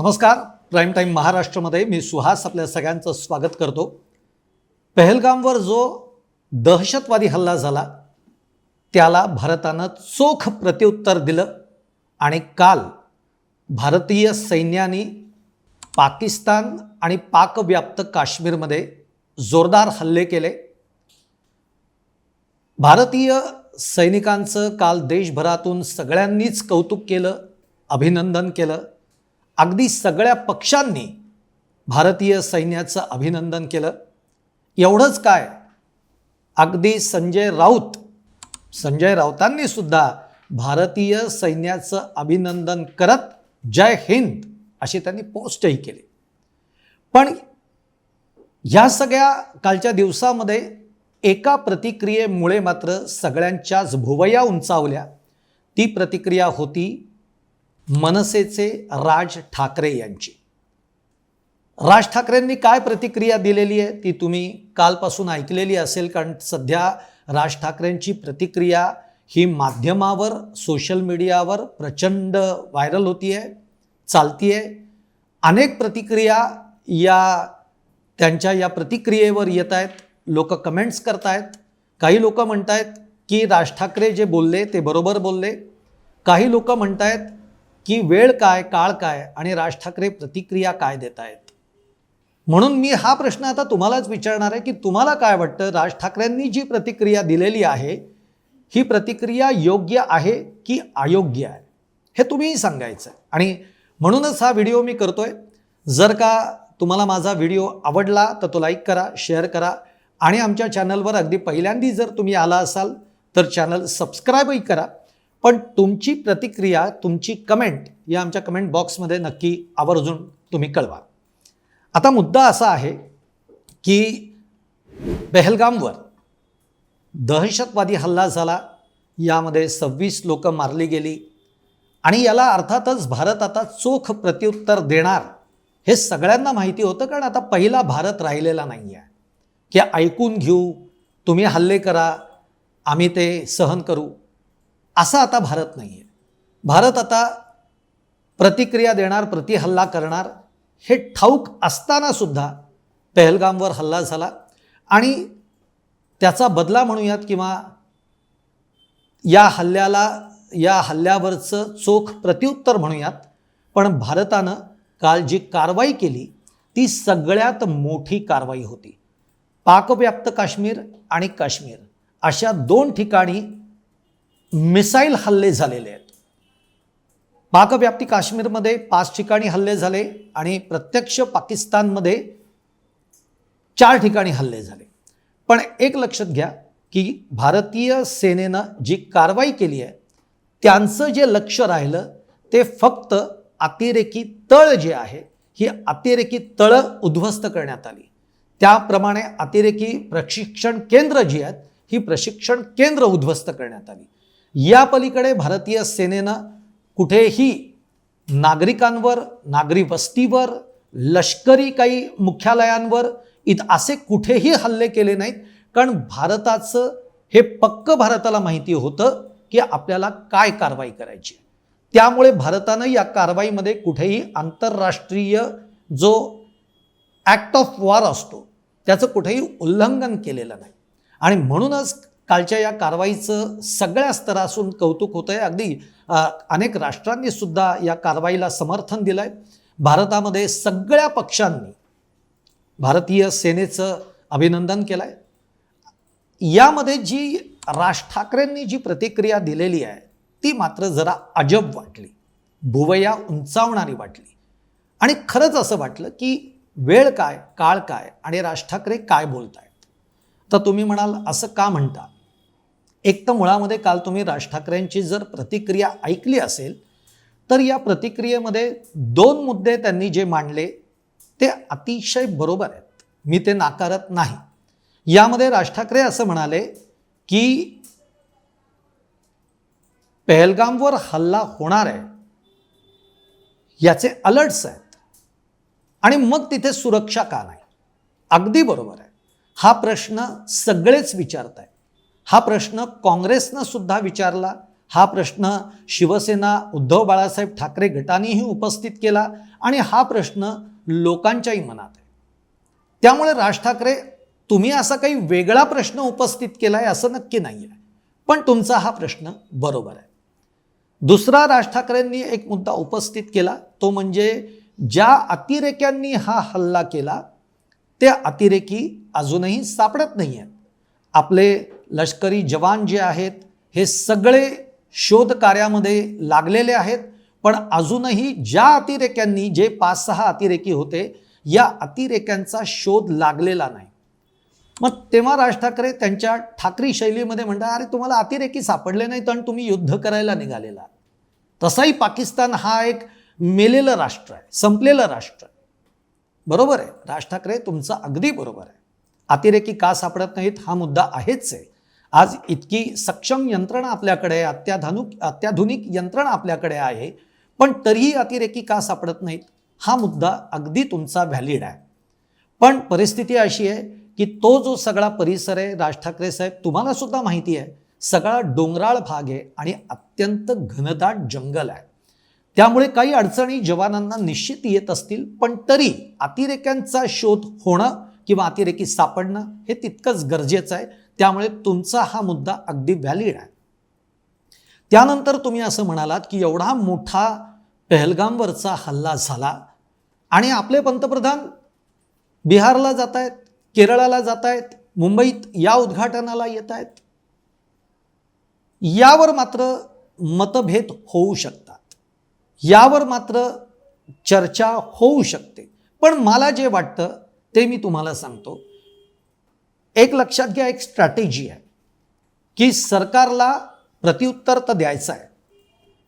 नमस्कार. Prime time महाराष्ट्रामध्ये मी सुहास आपल्या सगळ्यांचं स्वागत करतो. पहलगामवर जो दहशतवादी हल्ला झाला त्याला भारतानं चोख प्रत्युत्तर दिलं आणि काल भारतीय सैन्याने पाकिस्तान आणि पाकव्याप्त काश्मीरमध्ये जोरदार हल्ले केले. भारतीय सैनिकांचं काल देशभरातून सगळ्यांनीच कौतुक केलं अभिनंदन केलं. अगदी सगळ्या पक्षांनी भारतीय सैन्याचं अभिनंदन केलं. एवढंच काय? अगदी संजय राऊत संजय राऊतांनी सुद्धा भारतीय सैन्याचं अभिनंदन करत जय हिंद अशी त्यांनी पोस्टही केली. पण ह्या सगळ्या कालच्या दिवसामध्ये एका प्रतिक्रियेमुळे मात्र सगळ्यांच्याच भुवया उंचावल्या. ती प्रतिक्रिया होती मनसेचे राज ठाकरे यांची. राज ठाकरेंनी काय प्रतिक्रिया दिलेली आहे ती तुम्ही कालपासून ऐकलेली असेल कारण सध्या राज ठाकरेंची प्रतिक्रिया ही माध्यमावर सोशल मीडियावर प्रचंड व्हायरल होती आहे चालती आहे अनेक प्रतिक्रिया या त्यांच्या या प्रतिक्रियेवर येत आहेत. लोक कमेंट्स करतायत. काही लोक म्हणत आहेत की राज ठाकरे जे बोलले ते बरोबर बोलले. काही लोक म्हणत आहेत की वेळ काय काळ काय आणि राज ठाकरे प्रतिक्रिया काय देत आहेत म्हणून मी हा प्रश्न आता तुम्हालाच विचारणार आहे की तुम्हाला काय वाटतं? राज ठाकरेंनी जी प्रतिक्रिया दिलेली आहे ही प्रतिक्रिया योग्य आहे की अयोग्य आहे? हे तुम्हीही सांगायचं. आहे आणि म्हणूनच हा व्हिडिओ मी करतोय. जर का तुम्हाला माझा व्हिडिओ आवडला तर तो लाईक करा शेअर करा. आणि आमच्या चॅनलवर अगदी पहिल्यांदी जर तुम्ही आला असाल तर चॅनल सबस्क्राईबही करा. पण तुमची प्रतिक्रिया तुमची कमेंट या आमच्या कमेंट बॉक्समध्ये नक्की आवर्जून तुम्ही कळवा. आता मुद्दा असा आहे की पेहलगामवर दहशतवादी हल्ला झाला. यामध्ये सव्वीस लोकं मारली गेली आणि याला अर्थातच भारत आता चोख प्रत्युत्तर देणार हे सगळ्यांना माहिती होतं कारण आता पहिला भारत राहिलेला नाही आहे की ऐकून घेऊ तुम्ही हल्ले करा आम्ही ते सहन करू. असा आता भारत नाही आहे भारत आता प्रतिक्रिया देणार प्रतिहल्ला करणार हे ठाऊक असतानासुद्धा पहलगामवर हल्ला झाला. आणि त्याचा बदला म्हणूयात किंवा या हल्ल्याला या हल्ल्यावरचं चोख प्रत्युत्तर म्हणूयात पण भारतानं काल जी कारवाई केली ती सगळ्यात मोठी कारवाई होती. पाकव्याप्त काश्मीर आणि काश्मीर अशा दोन ठिकाणी मिसाईल हल्ले झालेले आहेत. पाकव्याप्ती काश्मीरमध्ये पाच ठिकाणी हल्ले झाले आणि प्रत्यक्ष पाकिस्तानमध्ये चार ठिकाणी हल्ले झाले. पण एक लक्षात घ्या की भारतीय सेनेनं जी कारवाई केली आहे त्यांचं जे लक्ष राहिलं ते फक्त अतिरेकी तळ जे आहे ही अतिरेकी तळं उद्ध्वस्त करण्यात आली. त्याप्रमाणे अतिरेकी प्रशिक्षण केंद्र जी आहेत ही प्रशिक्षण केंद्र उद्ध्वस्त करण्यात आली. या पलीकडे भारतीय सेनेनं कुठेही नागरिकांवर नागरी वस्तीवर लष्करी काही मुख्यालयांवर इत असे कुठेही हल्ले केले नाहीत. कारण भारताचं हे पक्क भारताला माहिती होतं की आपल्याला काय कारवाई करायची त्यामुळे भारतानं या कारवाईमध्ये कुठेही आंतरराष्ट्रीय जो ॲक्ट ऑफ वॉर असतो त्याचं कुठेही उल्लंघन केलेलं नाही. आणि म्हणूनच कालच्या या कारवाईचं सगळ्या स्तरासून कौतुक होतं आहे अगदी अनेक राष्ट्रांनी सुद्धा या कारवाईला समर्थन दिलं आहे भारतामध्ये सगळ्या पक्षांनी भारतीय सेनेचं अभिनंदन केलं आहे यामध्ये जी राज ठाकरेंनी जी प्रतिक्रिया दिलेली आहे ती मात्र जरा अजब वाटली. भुवया उंचावणारी वाटली. आणि खरंच असं वाटलं की वेळ काय काळ काय आणि राज ठाकरे काय बोलत आहेत तर तुम्ही म्हणाल असं का म्हणता एक तर मुळामध्ये काल तुम्ही राज ठाकरेंची जर प्रतिक्रिया ऐकली असेल तर या प्रतिक्रियेमध्ये दोन मुद्दे त्यांनी जे मांडले ते अतिशय बरोबर आहेत. मी ते नाकारत नाही. यामध्ये राज ठाकरे असं म्हणाले की पहलगामवर हल्ला होणार आहे याचे अलर्ट्स आहेत आणि मग तिथे सुरक्षा का नाही? अगदी बरोबर आहे. हा प्रश्न सगळेच विचारत आहेत हा प्रश्न काँग्रेसनं सुद्धा विचारला. हा प्रश्न शिवसेना उद्धव बाळासाहेब ठाकरे गटानेही उपस्थित केला आणि हा प्रश्न लोकांच्याही मनात आहे. त्यामुळे राज ठाकरे तुम्ही असा काही वेगळा प्रश्न उपस्थित केला आहे असं नक्की नाही आहे पण तुमचा हा प्रश्न बरोबर आहे. दुसरा राज ठाकरेंनी एक मुद्दा उपस्थित केला. तो म्हणजे ज्या अतिरेक्यांनी हा हल्ला केला त्या अतिरेकी अजूनही सापडत नाही आहेत आपले लष्करी जवान जे आहेत हे सगळे शोध कार्यामध्ये लागलेले आहेत. पण अजूनही ज्या अतिरेक्यांनी जे पाच सहा अतिरेकी होते या अतिरेक्यांचा शोध लागलेला नाही. मग तेव्हा राज ठाकरे त्यांच्या ठाकरी शैलीमध्ये म्हणतात अरे तुम्हाला अतिरेकी सापडले नाही तर तुम्ही युद्ध करायला निघालेला. तसाही पाकिस्तान हा एक मेलेलं राष्ट्र आहे संपलेलं राष्ट्र आहे. बरोबर आहे. राज ठाकरे तुमचं अगदी बरोबर आहे. अतिरेकी का सापडत नाहीत? हा मुद्दा आहेच आहे. आज इतकी सक्षम यंत्रणा आपल्याकडे आहे अत्याधुनिक अत्याधुनिक यंत्रणा आपल्याकडे आहे पण तरीही अतिरेकी का सापडत नाहीत? हा मुद्दा अगदी तुमचा व्हॅलिड आहे. पण परिस्थिती अशी आहे की तो जो सगळा परिसर आहे राज ठाकरे साहेब तुम्हाला सुद्धा माहिती आहे सगळा डोंगराळ भाग आहे आणि अत्यंत घनदाट जंगल आहे. त्यामुळे काही अडचणी जवानांना निश्चित येत असतील पण तरी अतिरेक्यांचा शोध होणं किंवा अतिरेकी सापडणं हे तितकंच गरजेचं आहे. त्यामुळे तुमचा हा मुद्दा अगदी व्हॅलिड आहे. त्यानंतर तुम्ही असं म्हणालात की एवढा मोठा पहलगामवरचा हल्ला झाला आणि आपले पंतप्रधान बिहारला जात आहेत केरळाला जात आहेत मुंबईत या उद्घाटनाला येत आहेत यावर मात्र मतभेद होऊ शकतात. यावर मात्र चर्चा होऊ शकते. पण मला जे वाटतं ते मी तुम्हाला सांगतो. एक लक्षात घ्या एक स्ट्रॅटेजी आहे की सरकारला प्रत्युत्तर तर द्यायचं आहे.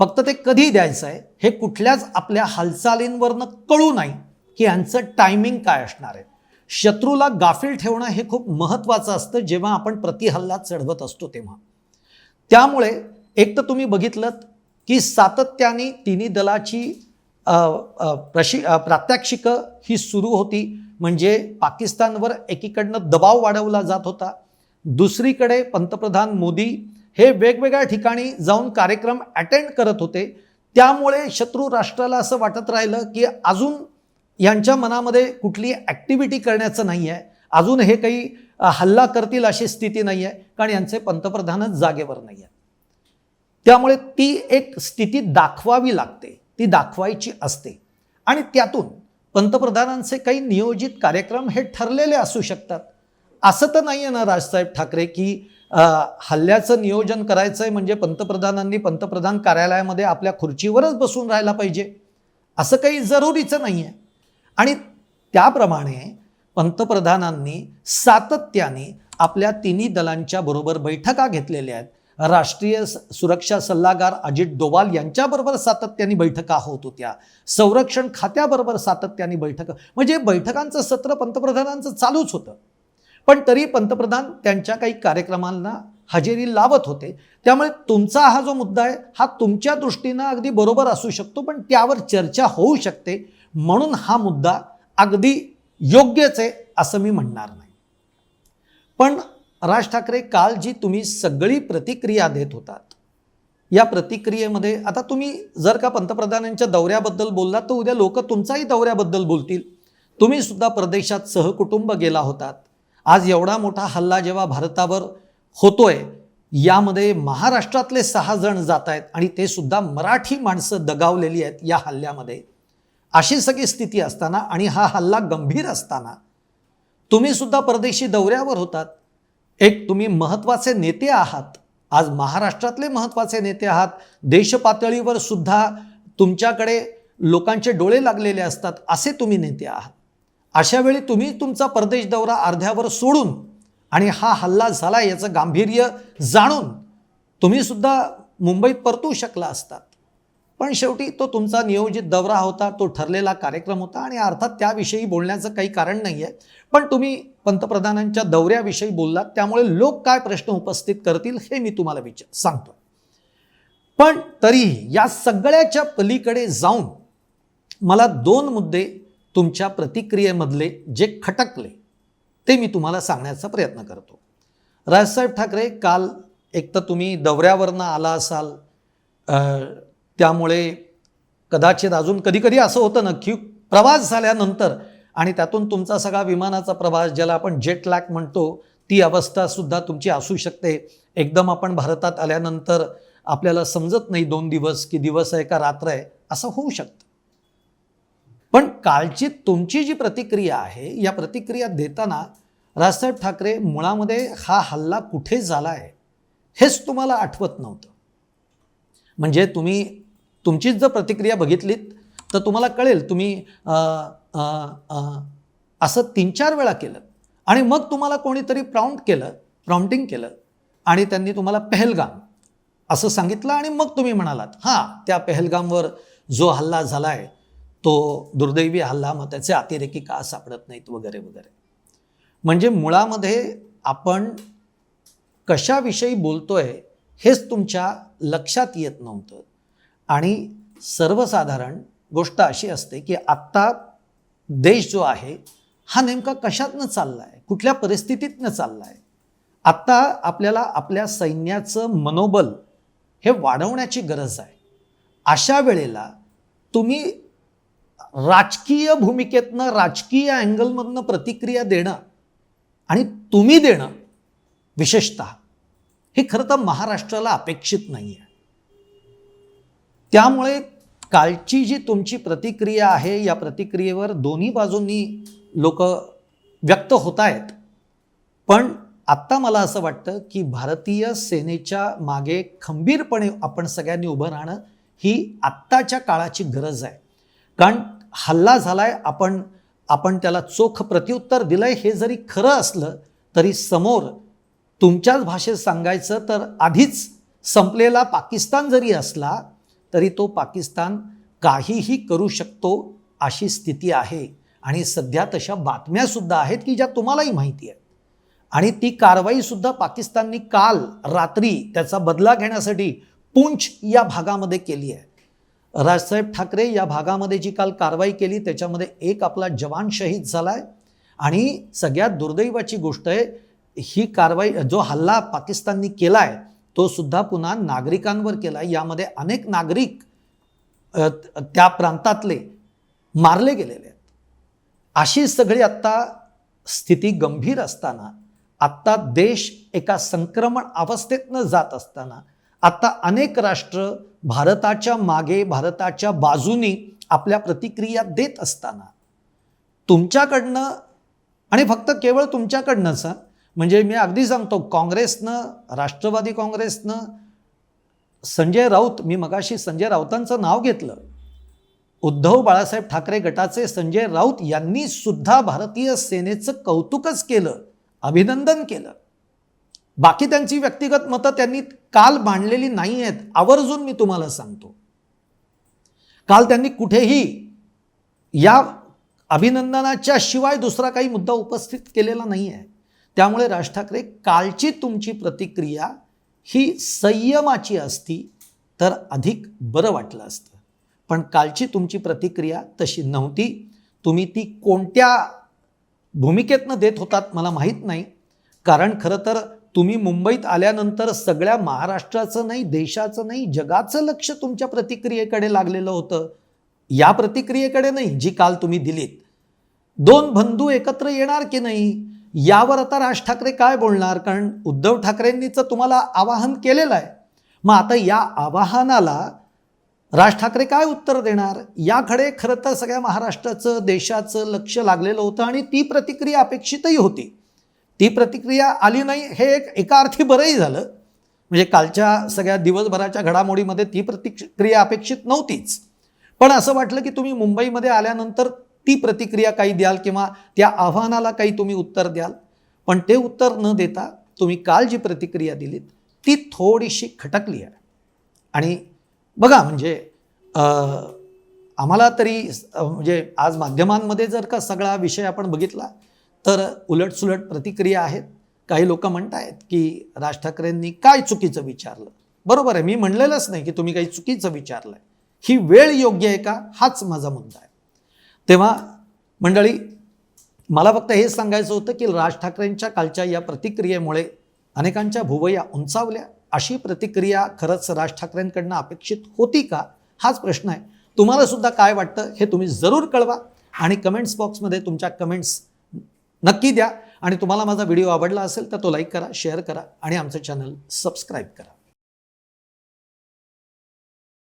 फक्त ते कधी द्यायचं आहे हे कुठल्याच आपल्या हालचालींवरनं कळू नाही की यांचं टायमिंग काय असणार आहे. शत्रूला गाफील ठेवणं हे खूप महत्त्वाचं असतं जेव्हा आपण प्रतिहल्ला चढवत असतो तेव्हा. त्यामुळे एक तर तुम्ही बघितलं की सातत्याने तिन्ही दलाची प्रशि प्रात्यक्षिकं ही सुरू होती. म्हणजे पाकिस्तानवर एकीकडनं दबाव वाढवला जात होता. दुसरीकडे पंतप्रधान मोदी हे वेगवेगळ्या ठिकाणी जाऊन कार्यक्रम अटेंड करत होते. त्यामुळे शत्रू राष्ट्राला असं वाटत राहिलं की अजून यांच्या मनामध्ये कुठली ॲक्टिव्हिटी करण्याचं नाही आहे अजून हे काही हल्ला करतील अशी स्थिती नाही आहे कारण यांचे पंतप्रधानच जागेवर नाही आहेत त्यामुळे ती एक स्थिती दाखवावी लागते. ती दाखवायची असते. आणि त्यातून पंतप्रधानांचे काही नियोजित कार्यक्रम हे ठरलेले असू शकतात. असं तर नाही आहे ना राजसाहेब ठाकरे की हल्ल्याचं नियोजन करायचं आहे म्हणजे पंतप्रधानांनी पंतप्रधान कार्यालयामध्ये आपल्या खुर्चीवरच बसून राहायला पाहिजे. असं काही जरुरीचं नाही आहे आणि त्याप्रमाणे पंतप्रधानांनी सातत्याने आपल्या तिन्ही दलांच्या बरोबर बैठका घेतलेल्या आहेत. राष्ट्रीय स- सुरक्षा सल्लागार अजित डोवाल यांच्याबरोबर सातत्याने बैठका होत होत्या. संरक्षण खात्याबरोबर सातत्याने बैठका म्हणजे बैठकांचं सत्र पंतप्रधानांचं चालूच होतं. पण तरी पंतप्रधान त्यांच्या काही कार्यक्रमांना हजेरी लावत होते. त्यामुळे तुमचा हा जो मुद्दा आहे हा तुमच्या दृष्टीनं अगदी बरोबर असू शकतो पण त्यावर चर्चा होऊ शकते. म्हणून हा मुद्दा अगदी योग्यच आहे असं मी म्हणणार नाही. पण राज ठाकरे काल जी तुम्ही सगळी प्रतिक्रिया देत होतात या प्रतिक्रियेमध्ये आता तुम्ही जर का पंतप्रधानांच्या दौऱ्याबद्दल बोललात तर उद्या लोक तुमचाही दौऱ्याबद्दल बोलतील. तुम्ही सुद्धा परदेशात सहकुटुंब गेला होतात. आज एवढा मोठा हल्ला जेव्हा भारतावर होतोय यामध्ये महाराष्ट्रातले सहा जण जात आहेत आणि ते सुद्धा मराठी माणसं दगावलेली आहेत या हल्ल्यामध्ये. अशी सगळी स्थिती असताना आणि हा हल्ला गंभीर असताना तुम्ही सुद्धा परदेशी दौऱ्यावर होतात. एक तुम्ही महत्त्वाचे नेते आहात. आज महाराष्ट्रातले महत्त्वाचे नेते आहात. देशपातळीवर सुद्धा तुमच्याकडे लोकांचे डोळे लागलेले असतात असे तुम्ही नेते आहात. अशा वेळी तुम्ही तुमचा परदेश दौरा अर्ध्यावर सोडून आणि हा हल्ला झाला याचं गांभीर्य जाणून तुम्हीसुद्धा मुंबईत परतू शकला असतात. पण शेवटी तो तुमचा नियोजित दौरा होता तो ठरलेला कार्यक्रम होता आणि अर्थात त्याविषयी बोलण्याचं काही कारण नाही आहे पण तुम्ही पंतप्रधानांच्या दौऱ्याविषयी बोललात त्यामुळे लोक काय प्रश्न उपस्थित करतील हे मी तुम्हाला विचार सांगतो. पण तरीही या सगळ्याच्या पलीकडे जाऊन मला दोन मुद्दे तुमच्या प्रतिक्रियेमधले जे खटकले ते मी तुम्हाला सांगण्याचा प्रयत्न करतो. राजसाहेब ठाकरे काल एक तर तुम्ही दौऱ्यावरनं आला असाल त्यामुळे कदाचित अजून कधीकधी असं होतं ना की प्रवास झाल्यानंतर आणि त्यातून तुमचा सगळा विमानाचा प्रवास ज्याला आपण जेट लॅक म्हणतो ती अवस्थासुद्धा तुमची असू शकते. एकदम आपण भारतात आल्यानंतर आपल्याला समजत नाही दोन दिवस की दिवस आहे का रात्र आहे असं होऊ शकतं. पण कालची तुमची जी प्रतिक्रिया आहे या प्रतिक्रिया देताना राजसाहेब ठाकरे मुळामध्ये हा हल्ला कुठे झाला आहे हेच तुम्हाला आठवत नव्हतं. म्हणजे तुम्ही तुमचीच जर प्रतिक्रिया बघितलीत तर तुम्हाला कळेल तुम्ही असं तीन चार वेळा केलं. आणि मग तुम्हाला कोणीतरी प्राउंट केलं प्राउंटिंग केलं आणि त्यांनी तुम्हाला पहलगाम असं सांगितलं आणि मग तुम्ही म्हणालात हां त्या पहलगामवर जो हल्ला झाला आहे तो दुर्दैवी हल्ला मग त्याचे अतिरेकी का सापडत नाहीत? वगैरे वगैरे. म्हणजे मुळामध्ये आपण कशाविषयी बोलतोय हेच तुमच्या लक्षात येत नव्हतं. आणि सर्वसाधारण गोष्ट अशी असते की आत्ता देश जो आहे हा नेमका कशातनं चालला आहे कुठल्या परिस्थितीतनं चालला आहे आत्ता आपल्याला आपल्या सैन्याचं मनोबल हे वाढवण्याची गरज आहे. अशा वेळेला तुम्ही राजकीय भूमिकेतनं राजकीय अँगलमधनं प्रतिक्रिया देणं आणि तुम्ही देणं विशेषत हे खरं तर महाराष्ट्राला अपेक्षित नाही आहे त्यामुळे कालची जी तुमची प्रतिक्रिया आहे या प्रतिक्रियेवर दोन्ही बाजूंनी लोक व्यक्त होत आहेत पण आत्ता मला असं वाटतं की भारतीय सेनेच्या मागे खंबीरपणे आपण सगळ्यांनी उभं राहणं ही आत्ताच्या काळाची गरज आहे. कारण हल्ला झालाय आपण आपण त्याला चोख प्रत्युत्तर दिलंय हे जरी खरं असलं तरी समोर तुमच्याच भाषेत सांगायचं तर आधीच संपलेला पाकिस्तान जरी असला तरी तो पाकिस्तान काहीही करू शकतो अशी स्थिती आहे. आणि सध्या तशा बातम्यासुद्धा आहेत की ज्या तुम्हालाही माहिती आहेत. आणि ती कारवाईसुद्धा पाकिस्ताननी काल रात्री त्याचा बदला घेण्यासाठी पुंछ या भागामध्ये केली आहे. राजसाहेब ठाकरे या भागामध्ये जी काल कारवाई केली त्याच्यामध्ये एक आपला जवान शहीद झाला आहे आणि सगळ्यात दुर्दैवाची गोष्ट आहे ही कारवाई जो हल्ला पाकिस्ताननी केला आहे तो सुद्धा पुन्हा नागरिकांवर केला. यामध्ये अनेक नागरिक त्या प्रांतातले मारले गेलेले आहेत. अशी सगळी आत्ता स्थिती गंभीर असताना आत्ता देश एका संक्रमण अवस्थेतनं जात असताना आत्ता अनेक राष्ट्र भारताच्या मागे भारताच्या बाजूनी आपल्या प्रतिक्रिया देत असताना तुमच्याकडनं आणि फक्त केवळ तुमच्याकडनंच म्हणजे मी अगदी सांगतो काँग्रेसनं राष्ट्रवादी काँग्रेसनं संजय राऊत मी मगाशी संजय राऊतांचं नाव घेतलं. उद्धव बाळासाहेब ठाकरे गटाचे संजय राऊत यांनी सुद्धा भारतीय सेनेचं कौतुकच केलं अभिनंदन केलं. बाकी त्यांची व्यक्तिगत मतं त्यांनी काल मांडलेली नाही आहेत आवर्जून मी तुम्हाला सांगतो. काल त्यांनी कुठेही या अभिनंदनाच्या शिवाय दुसरा काही मुद्दा उपस्थित केलेला नाही आहे त्यामुळे राज ठाकरे कालची तुमची प्रतिक्रिया ही संयमाची असती तर अधिक बरं वाटलं असतं. पण कालची तुमची प्रतिक्रिया तशी नव्हती. तुम्ही ती कोणत्या भूमिकेतनं देत होतात मला माहीत नाही. कारण खरं तर तुम्ही मुंबईत आल्यानंतर सगळ्या महाराष्ट्राचं नाही देशाचं नाही जगाचं लक्ष तुमच्या प्रतिक्रियेकडे लागलेलं होतं. या प्रतिक्रियेकडे नाही जी काल तुम्ही दिलीत. दोन बंधू एकत्र येणार की नाही? यावर आता राज ठाकरे काय बोलणार? कारण उद्धव ठाकरेंनीच तुम्हाला आवाहन केलेलं आहे. मग आता या आवाहनाला राज ठाकरे काय उत्तर देणार? याकडे खरं तर सगळ्या महाराष्ट्राचं देशाचं लक्ष लागलेलं होतं आणि ती प्रतिक्रिया अपेक्षितही होती. ती प्रतिक्रिया आली नाही हे एक एका अर्थी बरंही झालं. म्हणजे कालच्या सगळ्या दिवसभराच्या घडामोडीमध्ये ती प्रतिक्रिया अपेक्षित नव्हतीच. पण असं वाटलं की तुम्ही मुंबईमध्ये आल्यानंतर ती प्रतिक्रिया काही द्याल किंवा त्या आव्हानाला काही तुम्ही उत्तर द्याल. पण ते उत्तर न देता तुम्ही काल जी प्रतिक्रिया दिलीत ती थोडीशी खटकली आहे. आणि बघा म्हणजे आम्हाला तरी म्हणजे आज माध्यमांमध्ये जर का सगळा विषय आपण बघितला तर उलटसुलट प्रतिक्रिया आहेत. काही लोक म्हणत आहेत की राज ठाकरेंनी काय चुकीचं विचारलं? बरोबर आहे मी म्हणलेलंच नाही की तुम्ही काही चुकीचं विचारलं आहे ही वेळ योग्य आहे का? हाच माझा मुद्दा आहे. तेव्हा मंडळी मला फक्त हेच सांगायचं होतं की राज ठाकरेंच्या कालच्या या प्रतिक्रियेमुळे अनेकांच्या भुवया उंचावल्या. अशी प्रतिक्रिया खरंच राज ठाकरेंकडनं अपेक्षित होती का? हाच प्रश्न आहे. तुम्हाला सुद्धा काय वाटतं हे तुम्ही जरूर कळवा आणि कमेंट्स बॉक्समध्ये तुमच्या कमेंट्स नक्की द्या. आणि तुम्हाला माझा व्हिडिओ आवडला असेल तर तो लाईक करा शेअर करा आणि आमचं चॅनल सबस्क्राईब करा.